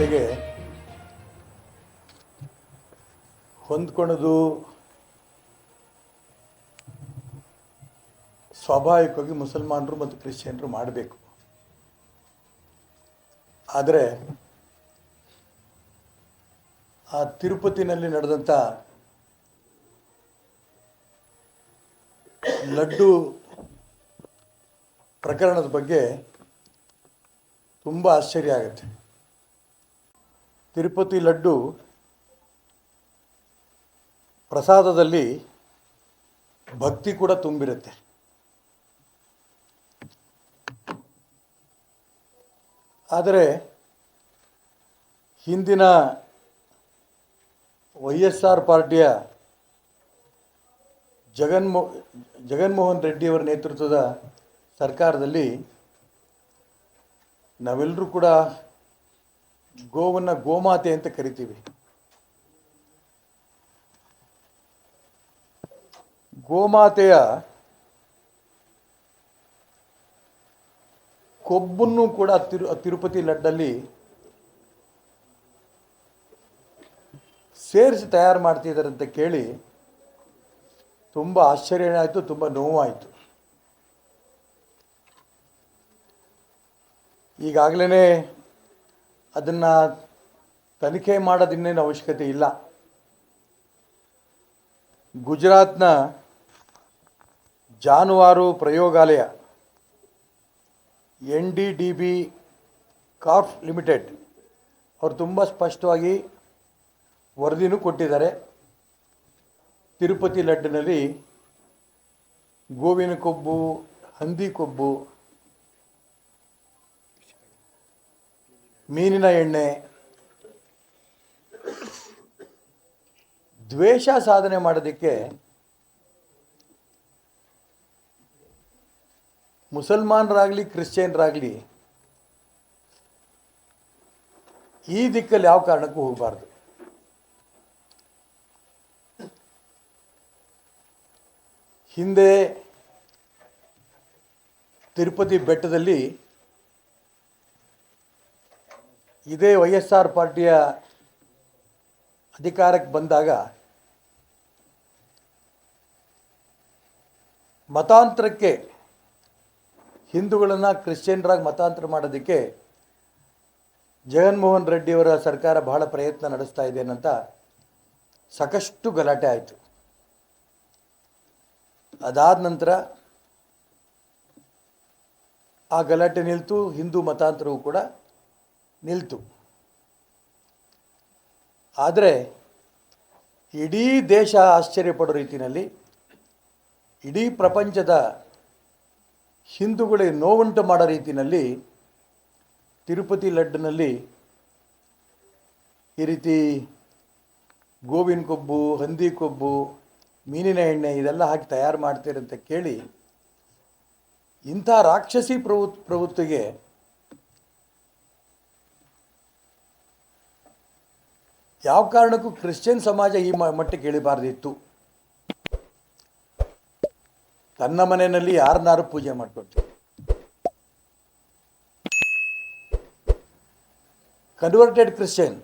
ಜೊತೆಗೆ ಹೊಂದ್ಕೊಳ್ಳೋದು ಸ್ವಾಭಾವಿಕವಾಗಿ ಮುಸಲ್ಮಾನರು ಮತ್ತು ಕ್ರಿಶ್ಚಿಯನ್ರು ಮಾಡಬೇಕು. ಆದರೆ ಆ ತಿರುಪತಿನಲ್ಲಿ ನಡೆದಂಥ ಲಡ್ಡು ಪ್ರಕರಣದ ಬಗ್ಗೆ ತುಂಬ ಆಶ್ಚರ್ಯ ಆಗುತ್ತೆ. ತಿರುಪತಿ ಲಡ್ಡು ಪ್ರಸಾದದಲ್ಲಿ ಭಕ್ತಿ ಕೂಡ ತುಂಬಿರುತ್ತೆ. ಆದರೆ ಹಿಂದಿನ ವೈ ಎಸ್ ಆರ್ ಪಾರ್ಟಿಯ ಜಗನ್ಮೋ, ಜಗನ್ಮೋಹನ್ ರೆಡ್ಡಿಯವರ ನೇತೃತ್ವದ ಸರ್ಕಾರದಲ್ಲಿ ನಾವೆಲ್ಲರೂ ಕೂಡ ಗೋವನ್ನು ಗೋಮಾತೆ ಅಂತ ಕರಿತೀವಿ. ಗೋಮಾತೆಯ ಕೊಬ್ಬನ್ನು ಕೂಡ ತಿರು, ತಿರುಪತಿ ಲಡ್ಡಲ್ಲಿ ಸೇರಿಸಿ ತಯಾರು ಮಾಡ್ತಿದ್ದಾರೆ ಅಂತ ಕೇಳಿ ತುಂಬ ಆಶ್ಚರ್ಯ ಆಯಿತು, ತುಂಬ ನೋವಾಯಿತು. ಈಗಾಗಲೇ ಅದನ್ನು ತನಿಖೆ ಮಾಡೋದಿನ್ನೇನು ಅವಶ್ಯಕತೆ ಇಲ್ಲ. ಗುಜರಾತ್ನ ಜಾನುವಾರು ಪ್ರಯೋಗಾಲಯ, N D D B corp limited, ಅವರು ತುಂಬ ಸ್ಪಷ್ಟವಾಗಿ ವರದಿನೂ ಕೊಟ್ಟಿದ್ದಾರೆ. ತಿರುಪತಿ ಲಡ್ಡಿನಲ್ಲಿ ಗೋವಿನ ಕೊಬ್ಬು, ಹಂದಿ ಕೊಬ್ಬು ಮೀನಿನ ಎಣ್ಣೆ. ದ್ವೇಷ ಸಾಧನೆ ಮಾಡೋದಕ್ಕೆ ಮುಸಲ್ಮಾನರಾಗಲಿ, ಕ್ರಿಶ್ಚಿಯನ್ರಾಗಲಿ ಈ ದಿಕ್ಕಲ್ಲಿ ಯಾವ ಕಾರಣಕ್ಕೂ ಹೋಗಬಾರ್ದು. ಹಿಂದೆ ತಿರುಪತಿ ಬೆಟ್ಟದಲ್ಲಿ ಇದೇ ವೈ ಎಸ್ ಆರ್ ಪಾರ್ಟಿಯ ಅಧಿಕಾರಕ್ಕೆ ಬಂದಾಗ ಮತಾಂತರಕ್ಕೆ ಹಿಂದೂಗಳನ್ನು ಕ್ರಿಶ್ಚಿಯನ್ರಾಗಿ ಮತಾಂತರ ಮಾಡೋದಕ್ಕೆ ಜಗನ್ಮೋಹನ್ ರೆಡ್ಡಿಯವರ ಸರ್ಕಾರ ಬಹಳ ಪ್ರಯತ್ನ ನಡೆಸ್ತಾ ಇದೆ ಅಂತ ಸಾಕಷ್ಟು ಗಲಾಟೆ ಆಯಿತು. ಅದಾದ ನಂತರ ಆ ಗಲಾಟೆ ನಿಲ್ತು ಹಿಂದೂ ಮತಾಂತರವು ಕೂಡ ನಿಲ್ತು. ಆದರೆ ಇಡೀ ದೇಶ ಆಶ್ಚರ್ಯಪಡೋ ರೀತಿಯಲ್ಲಿ ಇಡೀ ಪ್ರಪಂಚದ ಹಿಂದೂಗಳಿಗೆ ನೋವುಂಟು ಮಾಡೋ ರೀತಿಯಲ್ಲಿ ತಿರುಪತಿ, ಲಡ್ಡಿನಲ್ಲಿ ಈ ರೀತಿ ಗೋವಿನ ಕೊಬ್ಬು, ಹಂದಿ ಕೊಬ್ಬು, ಮೀನಿನ ಎಣ್ಣೆ ಇದೆಲ್ಲ ಹಾಕಿ ತಯಾರು ಮಾಡ್ತೀರಂತ ಕೇಳಿ ಇಂಥ ರಾಕ್ಷಸಿ ಪ್ರವೃ ಪ್ರವೃತ್ತಿಗೆ ಯಾವ ಕಾರಣಕ್ಕೂ ಕ್ರಿಶ್ಚಿಯನ್ ಸಮಾಜ ಈ ಮಟ್ಟಕ್ಕೆ ಇಳಿಬಾರ್ದಿತ್ತು. ತನ್ನ ಮನೆಯಲ್ಲಿ ಯಾರನ್ನಾರು ಪೂಜೆ ಮಾಡ್ಕೊಳ್ತೀವಿ. Converted Christian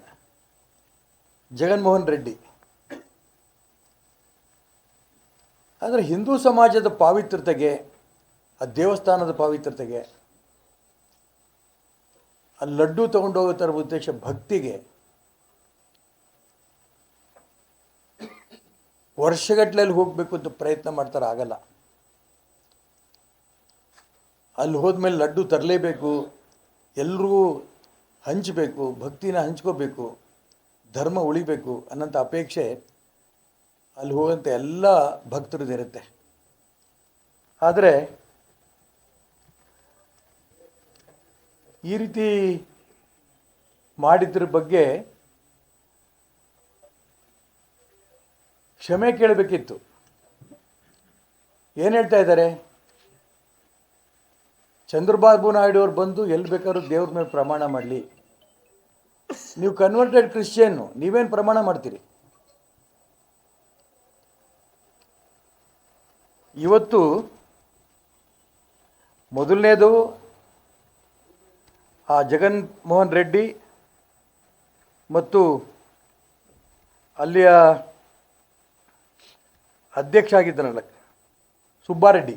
Jaganmohan Reddy. ಆದರೆ ಹಿಂದೂ ಸಮಾಜದ ಪಾವಿತ್ರತೆಗೆ ಆ ದೇವಸ್ಥಾನದ ಪಾವಿತ್ರತೆಗೆ ಆ ಲಡ್ಡು ತಗೊಂಡೋಗೋ ಥರ ಉದ್ದೇಶ ಭಕ್ತಿಗೆ ವರ್ಷಗಟ್ಟಲೆಯಲ್ಲಿ ಹೋಗಬೇಕು ಅಂತ ಪ್ರಯತ್ನ ಮಾಡ್ತಾರೆ, ಆಗಲ್ಲ. ಅಲ್ಲಿ ಹೋದ್ಮೇಲೆ ಲಡ್ಡು ತರಲೇಬೇಕು, ಎಲ್ರಿಗೂ ಹಂಚಬೇಕು, ಭಕ್ತಿನ ಹಂಚ್ಕೋಬೇಕು, ಧರ್ಮ ಉಳಿಬೇಕು ಅನ್ನೋಂಥ ಅಪೇಕ್ಷೆ ಅಲ್ಲಿ ಹೋಗಂಥ ಎಲ್ಲ ಭಕ್ತರದಿರುತ್ತೆ ಆದರೆ ಈ ರೀತಿ ಮಾಡಿದ್ರ ಬಗ್ಗೆ ಕ್ಷಮೆ ಕೇಳಬೇಕಿತ್ತು. ಏನು ಹೇಳ್ತಾ ಇದ್ದಾರೆ? ಚಂದ್ರಬಾಬು ನಾಯ್ಡು ಅವ್ರು ಬಂದು ಎಲ್ಲಿ ಬೇಕಾದ್ರೂ ದೇವ್ರ ಮೇಲೆ ಪ್ರಮಾಣ ಮಾಡಲಿ. ನೀವು ಕನ್ವರ್ಟೆಡ್ ಕ್ರಿಶ್ಚಿಯನ್ನು ನೀವೇನು ಪ್ರಮಾಣ ಮಾಡ್ತೀರಿ? ಇವತ್ತು ಮೊದಲನೇದು ಆ ಜಗನ್ ಮೋಹನ್ ರೆಡ್ಡಿ ಮತ್ತು ಅಲ್ಲಿಯ ಅಧ್ಯಕ್ಷ ಆಗಿದ್ದನಲ್ಲ ಸುಬ್ಬಾರೆಡ್ಡಿ.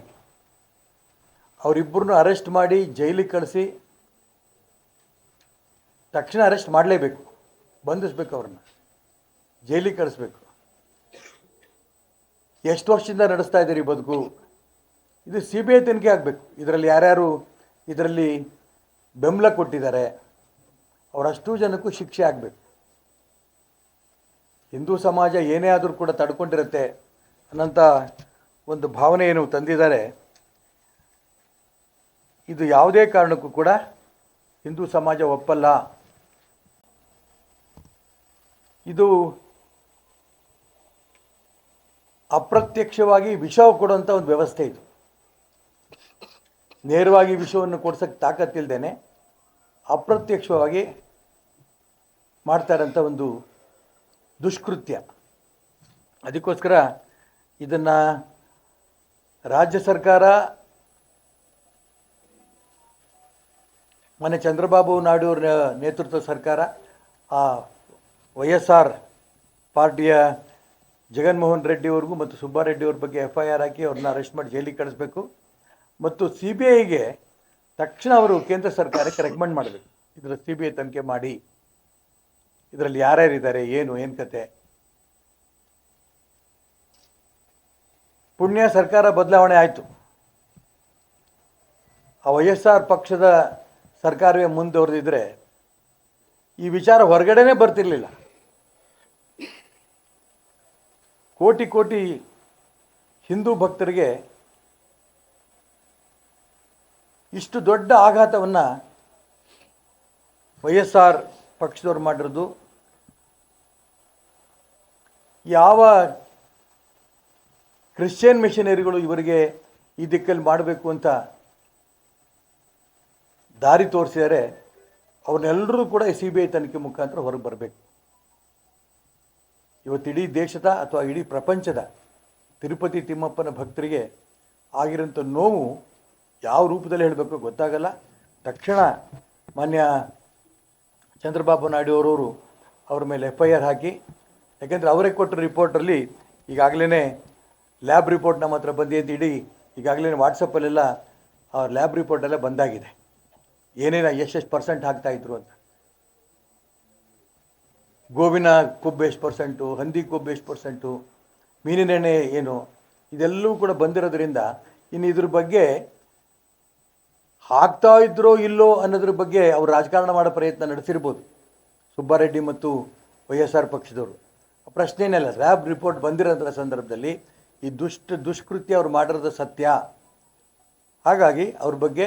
ಅವರಿಬ್ಬರನ್ನು ಅರೆಸ್ಟ್ ಮಾಡಿ ಜೈಲಿಗೆ ಕಳಿಸಿ ತಕ್ಷಣ ಅರೆಸ್ಟ್ ಮಾಡಲೇಬೇಕು. ಬಂಧಿಸ್ಬೇಕು ಅವ್ರನ್ನ. ಜೈಲಿಗೆ ಕಳಿಸ್ಬೇಕು. ಎಷ್ಟು ವರ್ಷದಿಂದ ನಡೆಸ್ತಾ ಇದ್ದೀರಿ ಬದುಕು? ಇದು ಸಿ ಬಿ ಐ ತನಿಖೆ ಆಗಬೇಕು. ಇದರಲ್ಲಿ ಯಾರ್ಯಾರು ಇದರಲ್ಲಿ ಬೆಂಬಲ ಕೊಟ್ಟಿದ್ದಾರೆ, ಅವರಷ್ಟು ಜನಕ್ಕೂ ಶಿಕ್ಷೆ ಆಗಬೇಕು. ಹಿಂದೂ ಸಮಾಜ ಏನೇ ಆದರೂ ಕೂಡ ತಡ್ಕೊಂಡಿರುತ್ತೆ. ಅನ್ನೋಂಥ ಒಂದು ಭಾವನೆಯನ್ನು ತಂದಿದ್ದಾರೆ. ಇದು ಯಾವುದೇ ಕಾರಣಕ್ಕೂ ಕೂಡ ಹಿಂದೂ ಸಮಾಜ ಒಪ್ಪಲ್ಲ. ಇದು ಅಪ್ರತ್ಯಕ್ಷವಾಗಿ ವಿಷ ಕೊಡುವಂಥ ಒಂದು ವ್ಯವಸ್ಥೆ ಇದು. ನೇರವಾಗಿ ವಿಷವನ್ನು ಕೊಡ್ಸೋಕ್ಕೆ ತಾಕತ್ತಿಲ್ದೇನೆ ಅಪ್ರತ್ಯಕ್ಷವಾಗಿ ಮಾಡ್ತಾ ಇರೋಂಥ ಒಂದು ದುಷ್ಕೃತ್ಯ. ಅದಕ್ಕೋಸ್ಕರ ಇದನ್ನು ರಾಜ್ಯ ಸರ್ಕಾರ ಮೊನ್ನೆ ಚಂದ್ರಬಾಬು ನಾಯ್ಡು ಅವರ ನೇತೃತ್ವ ಸರ್ಕಾರ, ಆ ವೈ ಎಸ್ ಆರ್ ಪಾರ್ಟಿಯ ಜಗನ್ಮೋಹನ್ ರೆಡ್ಡಿ ಅವ್ರಿಗೂ ಮತ್ತು ಸುಬ್ಬಾರೆಡ್ಡಿ ಅವ್ರ ಬಗ್ಗೆ ಎಫ್ ಐ ಆರ್ ಹಾಕಿ ಅವ್ರನ್ನ ಅರೆಸ್ಟ್ ಮಾಡಿ ಜೈಲಿಗೆ ಕಳಿಸ್ಬೇಕು. ಮತ್ತು ಸಿ ಬಿ ಐಗೆ ತಕ್ಷಣ ಅವರು ಕೇಂದ್ರ ಸರ್ಕಾರಕ್ಕೆ ರೆಕಮೆಂಡ್ ಮಾಡಬೇಕು. ಇದರ ಸಿ ಬಿ ಐ ತನಿಖೆ ಮಾಡಿ. ಇದರಲ್ಲಿ ಯಾರ್ಯಾರಿದ್ದಾರೆ, ಏನು ಏನು ಕತೆ? ಪುಣ್ಯ ಸರ್ಕಾರ ಬದಲಾವಣೆ ಆಯಿತು. ಆ ವೈ ಎಸ್ ಆರ್ ಪಕ್ಷದ ಸರ್ಕಾರವೇ ಮುಂದುವರೆದಿದ್ದರೆ ಈ ವಿಚಾರ ಹೊರಗಡೆನೇ ಬರ್ತಿರಲಿಲ್ಲ. ಕೋಟಿ ಕೋಟಿ ಹಿಂದೂ ಭಕ್ತರಿಗೆ ಇಷ್ಟು ದೊಡ್ಡ ಆಘಾತವನ್ನು ವೈ ಎಸ್ ಆರ್ ಪಕ್ಷದವ್ರು ಮಾಡಿರೋದು. ಯಾವ ಕ್ರಿಶ್ಚಿಯನ್ ಮಿಷನರಿಗಳು ಇವರಿಗೆ ಈ ದಿಕ್ಕಲ್ಲಿ ಮಾಡಬೇಕು ಅಂತ ದಾರಿ ತೋರಿಸಿದರೆ ಅವ್ರನ್ನೆಲ್ಲರೂ ಕೂಡ ಸಿ ಬಿ ಐ ತನಿಖೆ ಮುಖಾಂತರ ಹೊರಗೆ ಬರಬೇಕು. ಇವತ್ತು ಇಡೀ ದೇಶದ ಅಥವಾ ಇಡೀ ಪ್ರಪಂಚದ ತಿರುಪತಿ ತಿಮ್ಮಪ್ಪನ ಭಕ್ತರಿಗೆ ಆಗಿರೋಂಥ ನೋವು ಯಾವ ರೂಪದಲ್ಲಿ ಹೇಳಬೇಕು ಗೊತ್ತಾಗಲ್ಲ. ತಕ್ಷಣ ಮಾನ್ಯ ಚಂದ್ರಬಾಬು ನಾಯ್ಡು ಅವರವರು ಅವ್ರ ಮೇಲೆ ಎಫ್ ಐ ಆರ್ ಹಾಕಿ, ಯಾಕೆಂದರೆ ಅವರೇ ಕೊಟ್ಟ ರಿಪೋರ್ಟಲ್ಲಿ ಈಗಾಗಲೇ ಲ್ಯಾಬ್ ರಿಪೋರ್ಟ್ ನಮ್ಮ ಹತ್ರ ಬಂದಿದ್ದು ಇಡೀ ಈಗಾಗಲೇ ವಾಟ್ಸಪ್ಪಲ್ಲೆಲ್ಲ ಆ ಲ್ಯಾಬ್ ರಿಪೋರ್ಟ್ ಬಂದಾಗಿದೆ. ಏನೇನು ಎಷ್ಟೆಷ್ಟು ಪರ್ಸೆಂಟ್ ಹಾಕ್ತಾಯಿದ್ರು ಅಂತ. ಗೋವಿನ ಕೊಬ್ಬು ಎಷ್ಟು ಪರ್ಸೆಂಟು ಹಂದಿ ಕೊಬ್ಬು ಎಷ್ಟು ಪರ್ಸೆಂಟು ಮೀನಿನೆಣ್ಣೆ ಏನು, ಇದೆಲ್ಲವೂ ಕೂಡ ಬಂದಿರೋದ್ರಿಂದ ಇನ್ನು ಇದ್ರ ಬಗ್ಗೆ ಹಾಕ್ತಾ ಇದ್ರೋ ಇಲ್ಲೋ ಅನ್ನೋದ್ರ ಬಗ್ಗೆ ಅವರು ರಾಜಕಾರಣ ಮಾಡೋ ಪ್ರಯತ್ನ ನಡೆಸಿರ್ಬೋದು. ಸುಬ್ಬಾರೆಡ್ಡಿ ಮತ್ತು ವೈ ಎಸ್ ಆರ್ ಪಕ್ಷದವರು. ಪ್ರಶ್ನೆನೇ ಏನಿಲ್ಲ ರ್ಯಾಬ್ ರಿಪೋರ್ಟ್ ಬಂದಿರೋಂಥ ಸಂದರ್ಭದಲ್ಲಿ ಈ ದುಷ್ಟ ದುಷ್ಕೃತ್ಯ ಅವ್ರು ಮಾಡಿರೋದು ಸತ್ಯ. ಹಾಗಾಗಿ ಅವ್ರ ಬಗ್ಗೆ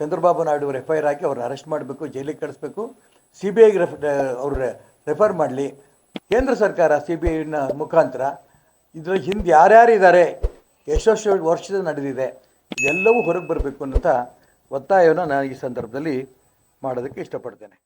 ಚಂದ್ರಬಾಬು ನಾಯ್ಡು ಅವರು ಎಫ್ ಐ ಆರ್ ಹಾಕಿ ಅವ್ರನ್ನ ಅರೆಸ್ಟ್ ಮಾಡಬೇಕು, ಜೈಲಿಗೆ ಕಳಿಸ್ಬೇಕು. ಸಿ ಬಿ ಐಗೆ ರೆಫ್ ಅವ್ರ ರೆಫರ್ ಮಾಡಲಿ. ಕೇಂದ್ರ ಸರ್ಕಾರ ಸಿ ಬಿ ಐನ ಮುಖಾಂತರ ಇದರ ಹಿಂದೆ ಯಾರ್ಯಾರಿದ್ದಾರೆ ಎಷ್ಟೆಷ್ಟು ವರ್ಷದ ನಡೆದಿದೆ, ಇದೆಲ್ಲವೂ ಹೊರಗೆ ಬರಬೇಕು ಅನ್ನೋಂಥ ಒತ್ತಾಯವನ್ನು ನಾನು ಈ ಸಂದರ್ಭದಲ್ಲಿ ಮಾಡೋದಕ್ಕೆ ಇಷ್ಟಪಡ್ತೇನೆ.